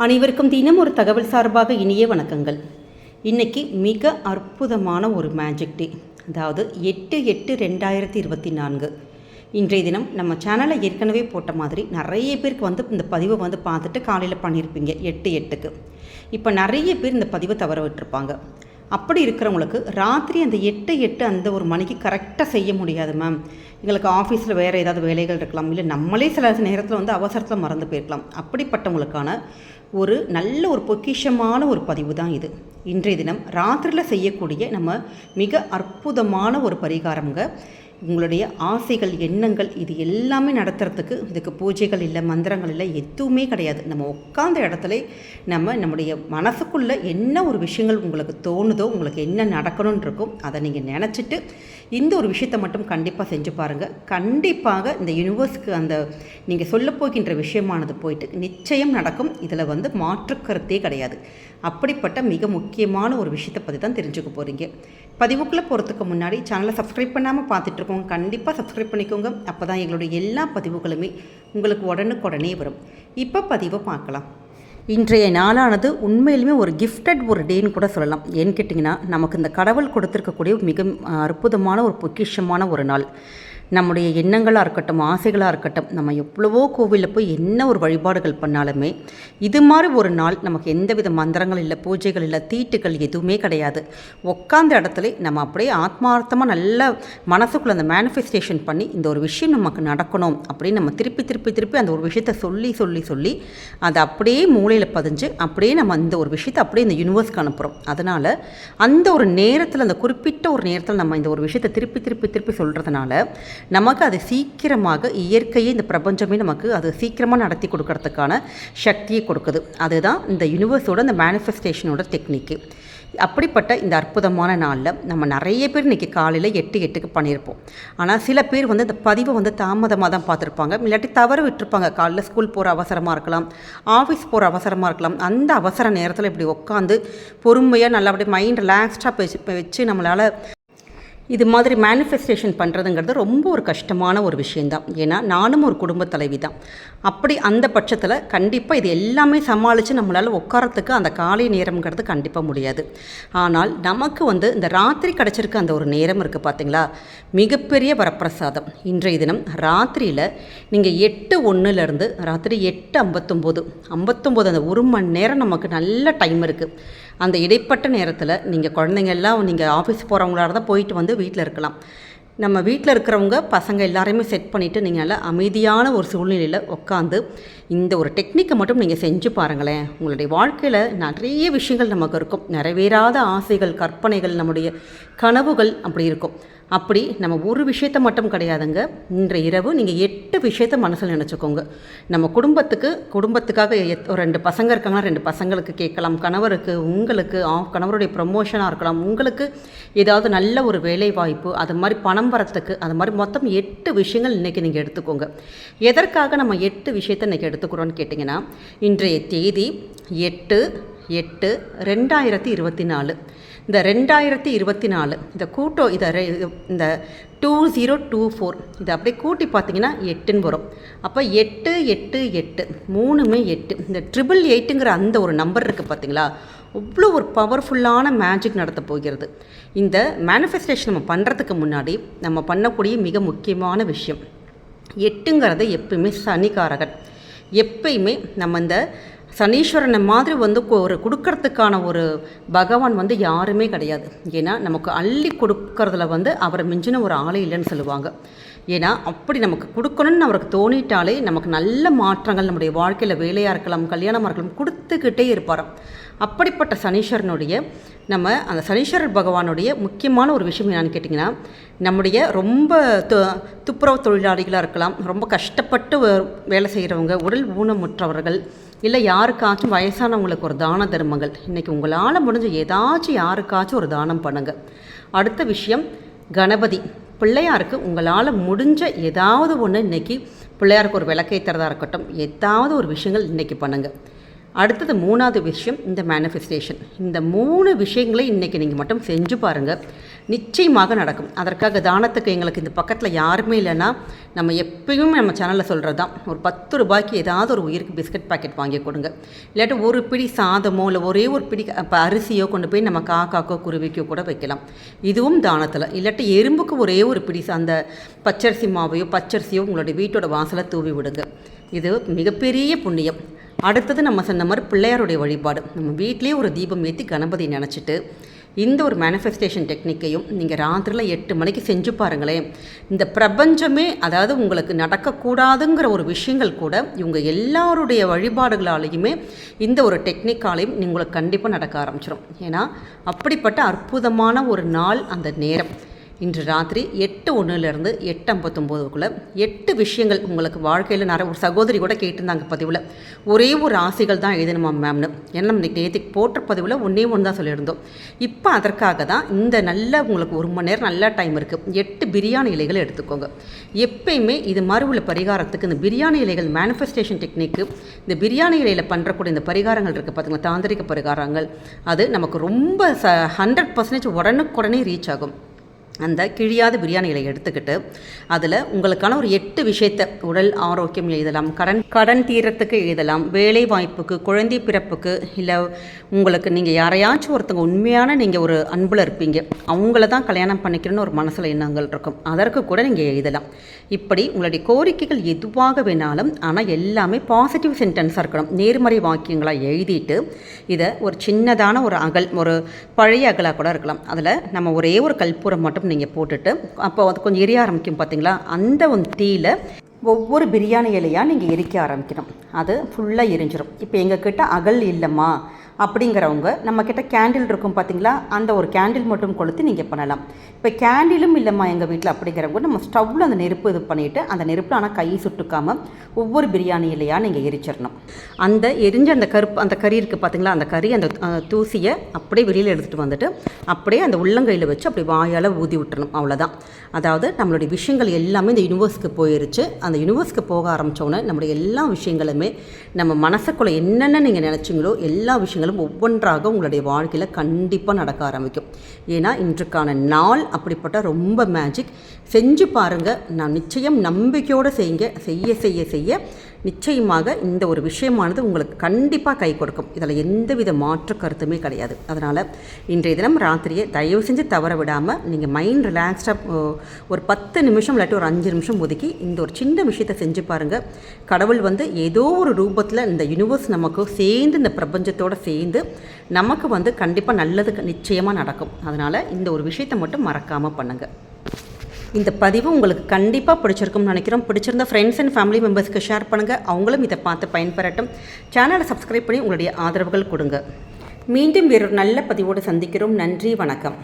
அனைவருக்கும் தினம் ஒரு தகவல் சார்பாக இனிய வணக்கங்கள். இன்றைக்கி மிக அற்புதமான ஒரு மேஜிக் டே அதாவது எட்டு எட்டு ரெண்டாயிரத்தி இருபத்தி நான்கு. இன்றைய தினம் நம்ம சேனலை ஏற்கனவே போட்ட மாதிரி நிறைய பேருக்கு வந்து இந்த பதிவை வந்து பார்த்துட்டு காலையில் பண்ணியிருப்பீங்க எட்டு எட்டுக்கு. இப்போ நிறைய பேர் இந்த பதிவை தவற விட்டுருப்பாங்க. அப்படி இருக்கிறவங்களுக்கு ராத்திரி அந்த எட்டு எட்டு அந்த ஒரு மணிக்கு கரெக்டாக செய்ய முடியாது மேம் எங்களுக்கு ஆஃபீஸில் வேறு ஏதாவது வேலைகள் இருக்கலாம். இல்லை நம்மளே சில நேரத்தில் வந்து அவசரத்தில் மறந்து போயிருக்கலாம். அப்படிப்பட்டவங்களுக்கான ஒரு நல்ல ஒரு பொக்கிஷமான ஒரு பதிவு தான் இது. இன்றைய தினம் ராத்திரியில் செய்யக்கூடிய நம்ம மிக அற்புதமான ஒரு பரிகாரம்ங்க. உங்களுடைய ஆசைகள் எண்ணங்கள் இது எல்லாமே நடத்துறதுக்கு இதுக்கு பூஜைகள் இல்லை மந்திரங்கள் இல்லை எதுவுமே கிடையாது. நம்ம உட்காந்த இடத்துல நம்ம நம்முடைய மனசுக்குள்ளே என்ன ஒரு விஷயங்கள் உங்களுக்கு தோணுதோ உங்களுக்கு என்ன நடக்கணும்னு இருக்கோ அதை நீங்கள் நினச்சிட்டு இந்த ஒரு விஷயத்தை மட்டும் கண்டிப்பாக செஞ்சு பாருங்கள் கண்டிப்பாக இந்த யூனிவர்ஸ்க்கு அந்த நீங்கள் சொல்ல போகின்ற விஷயமானது போயிட்டு நிச்சயம் நடக்கும். இதில் வந்து மாற்றுக்கருத்தே கிடையாது. அப்படிப்பட்ட மிக முக்கியமான ஒரு விஷயத்தை பற்றி தான் தெரிஞ்சுக்க போகிறீங்க பதிவுக்குள்ளே போகிறதுக்கு முன்னாடி சேனலை சப்ஸ்கிரைப் பண்ணாமல் பார்த்துட்ருக்கோங்க கண்டிப்பாக சப்ஸ்கிரைப் பண்ணிக்கோங்க. அப்போ தான் எங்களுடைய எல்லா பதிவுகளுமே உங்களுக்கு உடனுக்குடனே வரும். இப்போ பதிவை பார்க்கலாம். இன்றைய நாளானது உண்மையிலுமே ஒரு கிஃப்டட் ஒரு டேன்னு கூட சொல்லலாம். ஏன்னு கேட்டிங்கன்னா நமக்கு இந்த கடவுள் கொடுத்துருக்கக்கூடிய மிக அற்புதமான ஒரு பொக்கிஷமான ஒரு நாள். நம்முடைய எண்ணங்களாக இருக்கட்டும் ஆசைகளாக இருக்கட்டும் நம்ம எவ்வளவோ கோவிலில் போய் என்ன ஒரு வழிபாடுகள் பண்ணாலுமே இது மாதிரி ஒரு நாள் நமக்கு எந்தவித மந்திரங்கள் இல்லை பூஜைகள் இல்லை தீட்டுகள் எதுவுமே கிடையாது. உட்காந்த இடத்துல நம்ம அப்படியே ஆத்மார்த்தமாக நல்ல மனசுக்குள்ளே அந்த மேனிஃபெஸ்டேஷன் பண்ணி இந்த ஒரு விஷயம் நமக்கு நடக்கணும் அப்படின்னு நம்ம திருப்பி திருப்பி திருப்பி அந்த ஒரு விஷயத்தை சொல்லி சொல்லி சொல்லி அதை அப்படியே மூளையில் பதிஞ்சு அப்படியே நம்ம அந்த ஒரு விஷயத்தை அப்படியே இந்த யூனிவர்ஸ்க்கு அனுப்புகிறோம் அதனால் அந்த ஒரு நேரத்தில் அந்த குறிப்பிட்ட ஒரு நேரத்தில் நம்ம இந்த ஒரு விஷயத்தை திருப்பி திருப்பி திருப்பி சொல்கிறதுனால நமக்கு அது சீக்கிரமாக இயற்கையே இந்த பிரபஞ்சமே நமக்கு அது சீக்கிரமாக நடத்தி கொடுக்கறதுக்கான சக்தியை கொடுக்குது. அதுதான் இந்த யூனிவர்ஸோட இந்த மேனிஃபெஸ்டேஷனோட டெக்னிக்கு அப்படிப்பட்ட இந்த அற்புதமான நாளில் நம்ம நிறைய பேர் இன்றைக்கி காலையில் எட்டு எட்டுக்கு பண்ணியிருப்போம். ஆனால் சில பேர் வந்து இந்த பதிவை வந்து தாமதமாக தான் பார்த்துருப்பாங்க. இல்லாட்டி தவறு விட்டுருப்பாங்க. காலையில் ஸ்கூல் போகிற அவசரமாக இருக்கலாம் ஆஃபீஸ் போகிற அவசரமாக இருக்கலாம். அந்த அவசர நேரத்தில் இப்படி உட்காந்து பொறுமையாக நல்லபடியாக மைண்ட் ரிலாக்ஸ்டாக வச்சு வச்சு நம்மளால் இது மாதிரி மேனிஃபெஸ்டேஷன் பண்ணுறதுங்கிறது ரொம்ப ஒரு கஷ்டமான ஒரு விஷயந்தான் ஏன்னா நானும் ஒரு குடும்ப தலைவி தான் அப்படி அந்த பட்சத்தில் கண்டிப்பாக இது எல்லாமே சமாளித்து நம்மளால் உட்காரத்துக்கு அந்த காலை நேரம்ங்கிறது கண்டிப்பாக முடியாது. ஆனால் நமக்கு வந்து இந்த ராத்திரி கிடச்சிருக்க அந்த ஒரு நேரம் இருக்குது பார்த்தீங்களா மிகப்பெரிய வரப்பிரசாதம். இன்றைய தினம் ராத்திரியில் நீங்கள் எட்டு ஒன்றுலேருந்து ராத்திரி எட்டு ஐம்பத்தொம்போது ஐம்பத்தொம்போது அந்த ஒரு மணி நேரம் நமக்கு நல்ல டைம் இருக்குது அந்த இடைப்பட்ட நேரத்தில் நீங்கள் குழந்தைங்க எல்லாம் நீங்கள் ஆஃபீஸ் போகிறவங்களா இருந்தால் போயிட்டு வந்து வீட்டில் இருக்கலாம். நம்ம வீட்டில் இருக்கிறவங்க பசங்க எல்லாரையுமே செட் பண்ணிவிட்டு நீங்கள் நல்லா அமைதியான ஒரு சூழ்நிலையில் உட்காந்து இந்த ஒரு டெக்னிக்கை மட்டும் நீங்கள் செஞ்சு பாருங்களேன். உங்களுடைய வாழ்க்கையில் நிறைய விஷயங்கள் நமக்கு இருக்கும். நிறைவேறாத ஆசைகள் கற்பனைகள் நம்முடைய கனவுகள் அப்படி இருக்கும். அப்படி நம்ம ஒரு விஷயத்த மட்டும் கிடையாதுங்க. இன்றைய இரவு நீங்கள் எட்டு விஷயத்த மனசில் நினச்சிக்கோங்க. நம்ம குடும்பத்துக்கு குடும்பத்துக்காக எத் ஒரு ரெண்டு பசங்க இருக்காங்கன்னா ரெண்டு பசங்களுக்கு கேட்கலாம். கணவருக்கு உங்களுக்கு கணவருடைய ப்ரமோஷனாக இருக்கலாம். உங்களுக்கு ஏதாவது நல்ல ஒரு வேலை வாய்ப்பு அது மாதிரி பணம் வரத்துக்கு அது மாதிரி மொத்தம் எட்டு விஷயங்கள் இன்றைக்கி நீங்கள் எடுத்துக்கோங்க. எதற்காக நம்ம எட்டு விஷயத்தை இன்றைக்கி எடுத்துக்கிறோன்னு கேட்டிங்கன்னா இன்றைய தேதி எட்டு எட்டு ரெண்டாயிரத்தி இருபத்தி நாலு. இந்த ரெண்டாயிரத்தி இருபத்தி நாலு இந்த கூட்டம் இதை இந்த டூ ஜீரோ டூ ஃபோர் இதை அப்படியே கூட்டி பார்த்தீங்கன்னா எட்டுன்னு வரும். அப்போ எட்டு எட்டு எட்டு மூணுமே எட்டு. இந்த ட்ரிபிள் எயிட்டுங்கிற அந்த ஒரு நம்பர் இருக்குது பார்த்தீங்களா அவ்வளோ ஒரு பவர்ஃபுல்லான மேஜிக் நடத்த போகிறது. இந்த மேனிஃபெஸ்டேஷன் நம்ம பண்ணுறதுக்கு முன்னாடி நம்ம பண்ணக்கூடிய மிக முக்கியமான விஷயம் எட்டுங்கிறது எப்பயுமே சனிக்காரகன். எப்பயுமே நம்ம இந்த சனீஸ்வரனை மாதிரி வந்து ஒரு கொடுக்கறதுக்கான ஒரு பகவான் வந்து யாருமே கிடையாது. ஏன்னா நமக்கு அள்ளி கொடுக்கறதுல வந்து அவரை மிஞ்சின ஒரு ஆளே இல்லைன்னு சொல்லுவாங்க. ஏன்னா அப்படி நமக்கு கொடுக்கணும்னு அவருக்கு தோணிட்டாலே நமக்கு நல்ல மாற்றங்கள் நம்முடைய வாழ்க்கையில் வேலையாக இருக்கலாம் கல்யாணமாக இருக்கலாம் கொடுத்துக்கிட்டே இருப்பாராம். அப்படிப்பட்ட சனீஸ்வரனுடைய நம்ம அந்த சனீஸ்வரர் பகவானுடைய முக்கியமான ஒரு விஷயம் என்னென்னு கேட்டிங்கன்னா நம்முடைய ரொம்ப து துப்புரவு தொழிலாளிகளாக இருக்கலாம் ரொம்ப கஷ்டப்பட்டு வேலை செய்கிறவங்க உடல் ஊனமுற்றவர்கள் இல்லை யாருக்காச்சும் வயசானவங்களுக்கு ஒரு தான தர்மங்கள். இன்றைக்கி உங்களால் முடிஞ்ச ஏதாச்சும் யாருக்காச்சும் ஒரு தானம் பண்ணுங்கள் அடுத்த விஷயம் கணபதி. பிள்ளையாருக்கு உங்களால் முடிஞ்ச ஏதாவது ஒன்று இன்றைக்கி பிள்ளையாருக்கு ஒரு விளக்கேற்றுறதா இருக்கட்டும் ஏதாவது ஒரு விஷயங்கள் இன்றைக்கி பண்ணுங்கள் அடுத்தது மூணாவது விஷயம் இந்த மேனிஃபெஸ்டேஷன் இந்த மூணு விஷயங்களை இன்றைக்கி நீங்கள் மட்டும் செஞ்சு பாருங்கள் நிச்சயமாக நடக்கும். அதற்காக தானத்துக்கு எங்களுக்கு இந்த பக்கத்தில் யாருமே இல்லைன்னா நம்ம எப்பயும் நம்ம சேனலில் சொல்கிறது தான் ஒரு பத்து ரூபாய்க்கு ஏதாவது ஒரு உயிருக்கு பிஸ்கட் பாக்கெட் வாங்கி கொடுங்க. இல்லாட்டி ஒரு பிடி சாதமோ இல்லை ஒரே ஒரு பிடி இப்போ அரிசியோ கொண்டு போய் நம்ம காக்காக்கோ குருவிக்கோ கூட வைக்கலாம். இதுவும் தானத்தில். இல்லாட்டி எறும்புக்கு ஒரே ஒரு பிடி அந்த பச்சரிசி மாவையோ பச்சரிசியோ உங்களுடைய வீட்டோட வாசலை தூவி விடுங்க. இது மிகப்பெரிய புண்ணியம். அடுத்தது நம்ம சொன்ன மாதிரி பிள்ளையாருடைய வழிபாடு. நம்ம வீட்லேயே ஒரு தீபம் ஏற்றி கணபதி நினச்சிட்டு இந்த ஒரு மேனிஃபெஸ்டேஷன் டெக்னிக்கையும் நீங்கள் ராத்திரியில் எட்டு மணிக்கு செஞ்சு பாருங்களேன். இந்த பிரபஞ்சமே அதாவது உங்களுக்கு நடக்கக்கூடாதுங்கிற ஒரு விஷயங்கள் கூட இவங்க எல்லாருடைய வழிபாடுகளாலேயுமே இந்த ஒரு டெக்னிக்காலையும் உங்களுக்கு கண்டிப்பாக நடக்க ஆரம்பிச்சிடும் ஏன்னா அப்படிப்பட்ட அற்புதமான ஒரு நாள் அந்த நேரம். இன்று ராத்திரி எட்டு ஒன்றுலேருந்து எட்டு ஐம்பத்தொம்போதுக்குள்ளே எட்டு விஷயங்கள் உங்களுக்கு வாழ்க்கையில் நிறைய ஒரு சகோதரி கூட கேட்டிருந்தாங்க பதிவில். ஒரே ஒரு ஆசைகள் தான் எழுதணுமா மேம்னு ஏன்னா நம்ம நேற்றுக்கு போட்ட பதிவில் ஒன்றே ஒன்று தான் சொல்லியிருந்தோம். இப்போ அதற்காக தான் இந்த நல்ல உங்களுக்கு ஒரு மணி நேரம் நல்ல டைம் இருக்குது எட்டு பிரியாணி இலைகள் எடுத்துக்கோங்க. எப்பயுமே இது மாதிரி உள்ள பரிகாரத்துக்கு இந்த பிரியாணி இலைகள் மேனிஃபெஸ்டேஷன் டெக்னிக்கு இந்த பிரியாணி இலையில் பண்ணுறக்கூடிய இந்த பரிகாரங்கள் இருக்குது பார்த்தீங்களா தாந்திரிக பரிகாரங்கள். அது நமக்கு ரொம்ப ச ஹண்ட்ரட் பர்சன்டேஜ் உடனுக்குடனே ரீச் ஆகும். அந்த கிழியாத பிரியாணிகளை எடுத்துக்கிட்டு அதில் உங்களுக்கான ஒரு எட்டு விஷயத்தை உடல் ஆரோக்கியம் எழுதலாம் கடன் கடன் தீரத்துக்கு எழுதலாம் வேலை வாய்ப்புக்கு குழந்தை பிறப்புக்கு இல்லை உங்களுக்கு நீங்கள் யாரையாச்சும் ஒருத்தங்க உண்மையான நீங்கள் ஒரு அன்பில் இருப்பீங்க அவங்கள தான் கல்யாணம் பண்ணிக்கணும்னு ஒரு மனசில் எண்ணங்கள் இருக்கும். அதற்கு கூட நீங்கள் எழுதலாம். இப்படி உங்களுடைய கோரிக்கைகள் எதுவாக வேணாலும் ஆனால் எல்லாமே பாசிட்டிவ் சென்டென்ஸாக இருக்கணும். நேர்மறை வாக்கியங்களாக எழுதிட்டு இதை ஒரு சின்னதான ஒரு அகல் ஒரு பழைய அகலாக கூட இருக்கலாம். அதில் நம்ம ஒரே ஒரு கல்பூரம் மட்டும் நீங்கள் போட்டுட்டு அப்போ அது கொஞ்சம் எரிய ஆரம்பிக்கும் பார்த்தீங்களா அந்த ஒரு ஒவ்வொரு பிரியாணி இலையாக நீங்கள் எரிக்க ஆரம்பிக்கணும். அது ஃபுல்லாக எரிஞ்சிடும் இப்போ எங்ககிட்ட அகல் இல்லைம்மா அப்படிங்கிறவங்க நம்மக்கிட்ட கேண்டில் இருக்கும் பார்த்தீங்களா அந்த ஒரு கேண்டில் மட்டும் கொளுத்தி நீங்கள் பண்ணலாம். இப்போ கேண்டிலும் இல்லைம்மா எங்கள் வீட்டில் அப்படிங்கிறவங்க நம்ம ஸ்டவ்வில் அந்த நெருப்பு இது பண்ணிவிட்டு அந்த நெருப்பில் ஆனால் கை சுட்டுக்காமல் ஒவ்வொரு பிரியாணி இல்லையா நீங்கள் எரிச்சிடணும். அந்த எரிஞ்ச அந்த கருப்பு அந்த கறி இருக்குது பார்த்தீங்களா அந்த கறி அந்த தூசியை அப்படியே வெளியில் எடுத்துகிட்டு வந்துட்டு அப்படியே அந்த உள்ளங்கையில் வச்சு அப்படி வாயால் ஊதி விட்டுறணும். அவ்வளோதான் அதாவது நம்மளுடைய விஷயங்கள் எல்லாமே இந்த யூனிவர்ஸ்க்கு போயிருச்சு. அந்த யூனிவர்ஸ்க்கு போக ஆரம்பித்தோன்னே நம்மளுடைய எல்லா விஷயங்களுமே விஷயங்களுமே நம்ம மனசுக்குள்ளே என்னென்ன நீங்கள் நினச்சிங்களோ எல்லா விஷயங்களும் ஒவ்வொன்றாக உங்களுடைய வாழ்க்கையில் கண்டிப்பாக நடக்க ஆரம்பிக்கும். ஏன்னா இன்றைக்கான நாள் அப்படிப்பட்ட ரொம்ப மேஜிக் செஞ்சு பாருங்கள் நான் நிச்சயம் நம்பிக்கையோடு செய்யுங்க. செய்ய செய்ய செய்ய நிச்சயமாக இந்த ஒரு விஷயமானது உங்களுக்கு கண்டிப்பாக கை கொடுக்கும். இதில் எந்தவித மாற்று கருத்துமே கிடையாது. அதனால் இன்றைய தினம் ராத்திரியை தயவு செஞ்சு தவற விடாமல் நீங்கள் மைண்ட் ரிலாக்ஸ்டாக ஒரு பத்து நிமிஷம் இல்லாட்டி ஒரு அஞ்சு நிமிஷம் ஒதுக்கி இந்த ஒரு சின்ன விஷயத்தை செஞ்சு பாருங்கள் கடவுள் வந்து ஏதோ ஒரு ரூபத்தில் இந்த யூனிவர்ஸ் நமக்கு சேர்ந்து இந்த பிரபஞ்சத்தோடு சேர்ந்து நமக்கு வந்து கண்டிப்பாக நல்லது நிச்சயமாக நடக்கும். அதனால் இந்த ஒரு விஷயத்தை மட்டும் மறக்காமல் பண்ணுங்கள் இந்த பதிவு உங்களுக்கு கண்டிப்பாக பிடிச்சிருக்கும்னு நினைக்கிறோம். பிடிச்சிருந்த ஃப்ரெண்ட்ஸ் அண்ட் ஃபேமிலி மெம்பர்ஸ்க்கு ஷேர் பண்ணுங்கள் அவங்களும் இதை பார்த்து பயன்பெறட்டும். சேனலை சப்ஸ்கிரைப் பண்ணி உங்களுடைய ஆதரவுகள் கொடுங்க. மீண்டும் வேறொரு நல்ல பதிவோடு சந்திக்கிறோம். நன்றி வணக்கம்.